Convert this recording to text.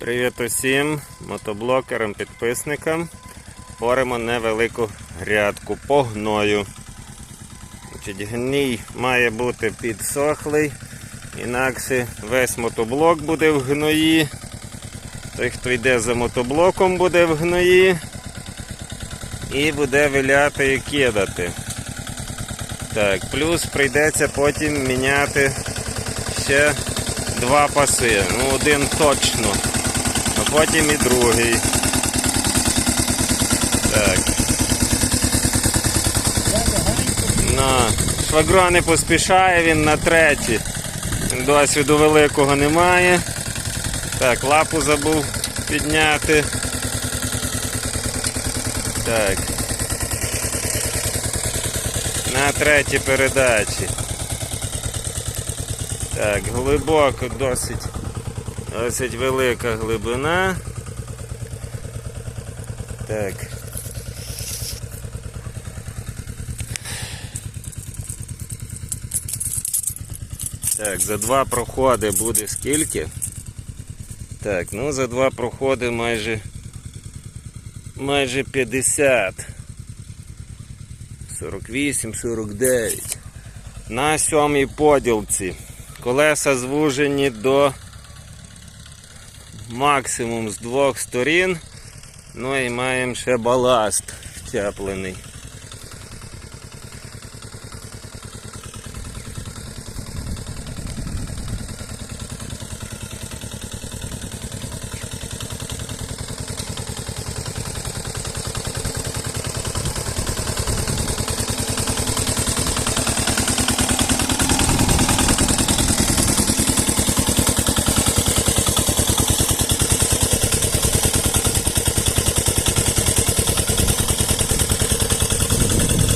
Привіт усім мотоблокерам, підписникам. Оремо невелику грядку по гною. Значить, гній має бути підсохлий, інакше весь мотоблок буде в гної. Той, хто йде за мотоблоком, буде в гної і буде виляти і кидати. Так, плюс прийдеться потім міняти ще два паси. Ну, один точно. Потім і другий. Так. На. Швагро не поспішає, він на третій. Досвіду великого немає. Так, лапу забув підняти. Так. На третій передачі. Так, глибоко досить. Досить велика глибина. Так. Так, за два проходи буде скільки? Так, ну за два проходи майже майже 50. 48, 49. На сьомій поділці. Колеса звужені до максимум з двох сторін. Ну і маємо ще баласт втеплений.